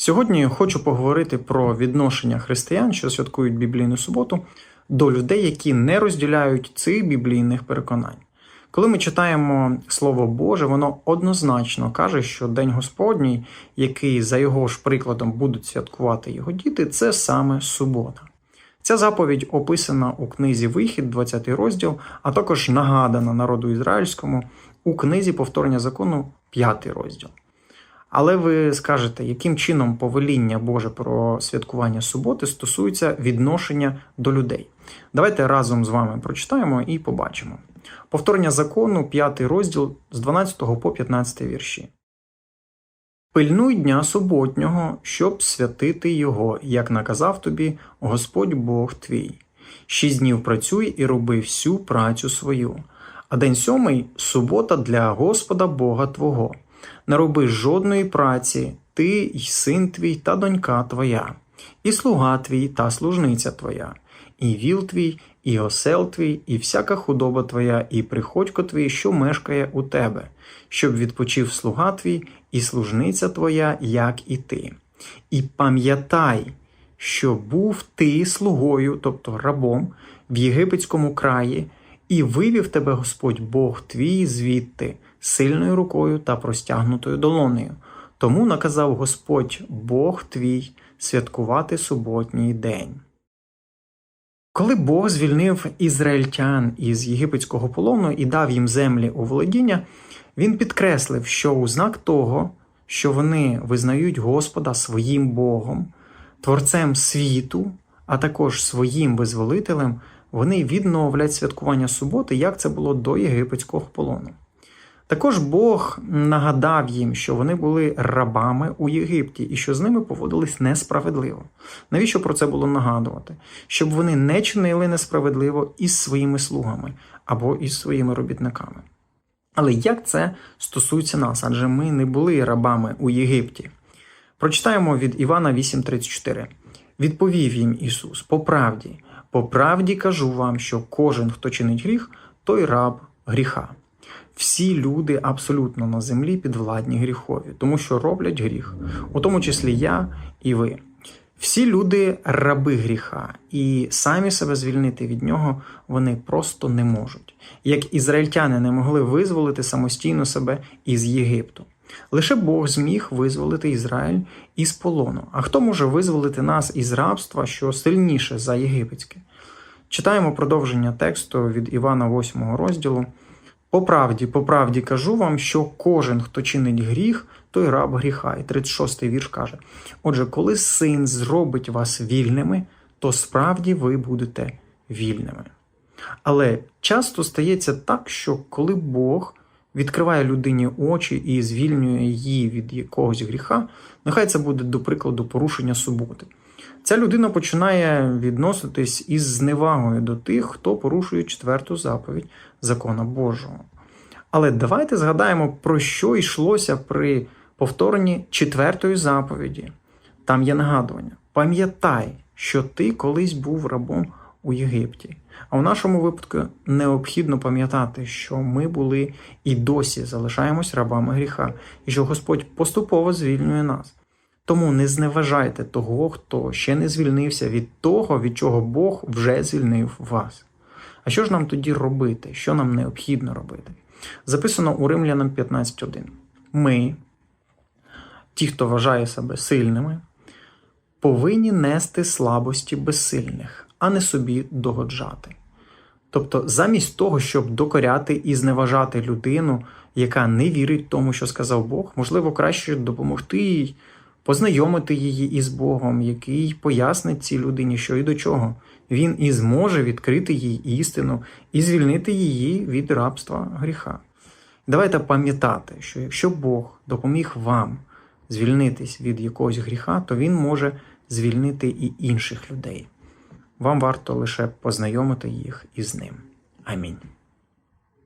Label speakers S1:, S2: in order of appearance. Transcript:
S1: Сьогодні хочу поговорити про відношення християн, що святкують біблійну суботу, до людей, які не розділяють цих біблійних переконань. Коли ми читаємо Слово Боже, воно однозначно каже, що День Господній, який за його ж прикладом будуть святкувати його діти, це саме субота. Ця заповідь описана у книзі Вихід, 20 розділ, а також нагадана народу ізраїльському у книзі повторення закону, 5 розділ. Але ви скажете, яким чином повеління Боже про святкування суботи стосується відношення до людей? Давайте разом з вами прочитаємо і побачимо. Повторення закону, 5 розділ з 12 по 15 вірші. Пильнуй дня суботнього, щоб святити його, як наказав тобі Господь Бог твій. Шість днів працюй і роби всю працю свою. А день сьомий субота для Господа Бога Твого. Не роби жодної праці, ти й син твій та донька твоя, і слуга твій та служниця твоя, і віл твій, і осел твій, і всяка худоба твоя, і приходько твій, що мешкає у тебе, щоб відпочив слуга твій і служниця твоя, як і ти. І пам'ятай, що був ти слугою, тобто рабом, в єгипетському краї, і вивів тебе Господь Бог твій звідти сильною рукою та простягнутою долонею. Тому наказав Господь Бог твій святкувати суботній день. Коли Бог звільнив ізраїльтян із єгипетського полону і дав їм землі у володіння, він підкреслив, що у знак того, що вони визнають Господа своїм Богом, Творцем світу, а також своїм визволителем, вони відновлять святкування суботи, як це було до єгипетського полону. Також Бог нагадав їм, що вони були рабами у Єгипті і що з ними поводились несправедливо. Навіщо про це було нагадувати? Щоб вони не чинили несправедливо із своїми слугами або із своїми робітниками. Але як це стосується нас? Адже ми не були рабами у Єгипті. Прочитаємо від Івана 8:34. Відповів їм Ісус: По правді, по правді кажу вам, що кожен, хто чинить гріх, той раб гріха. Всі люди абсолютно на землі підвладні гріхові, тому що роблять гріх, у тому числі я і ви. Всі люди раби гріха, і самі себе звільнити від нього вони просто не можуть, як ізраїльтяни не могли визволити самостійно себе із Єгипту. Лише Бог зміг визволити Ізраїль із полону. А хто може визволити нас із рабства, що сильніше за єгипетське? Читаємо продовження тексту від Івана 8 розділу. По правді, по правді кажу вам, що кожен, хто чинить гріх, той раб гріха. І 36-й вірш каже: Отже, коли син зробить вас вільними, то справді ви будете вільними. Але часто стається так, що коли Бог відкриває людині очі і звільнює її від якогось гріха, нехай це буде, до прикладу, порушення суботи. Ця людина починає відноситись із зневагою до тих, хто порушує четверту заповідь закона Божого. Але давайте згадаємо, про що йшлося при повторенні четвертої заповіді. Там є нагадування: пам'ятай, що ти колись був рабом у Єгипті. А в нашому випадку необхідно пам'ятати, що ми були і досі залишаємось рабами гріха, і що Господь поступово звільнює нас. Тому не зневажайте того, хто ще не звільнився від того, від чого Бог вже звільнив вас. А що ж нам тоді робити? Що нам необхідно робити? Записано у Римлянам 15.1. Ми, ті, хто вважає себе сильними, повинні нести слабості безсильних, а не собі догоджати. Тобто, замість того, щоб докоряти і зневажати людину, яка не вірить тому, що сказав Бог, можливо, краще допомогти їй познайомити її із Богом, який пояснить цій людині, що і до чого. Він і зможе відкрити їй істину і звільнити її від рабства гріха. Давайте пам'ятати, що якщо Бог допоміг вам звільнитись від якогось гріха, то Він може звільнити і інших людей. Вам варто лише познайомити їх із ним. Амінь.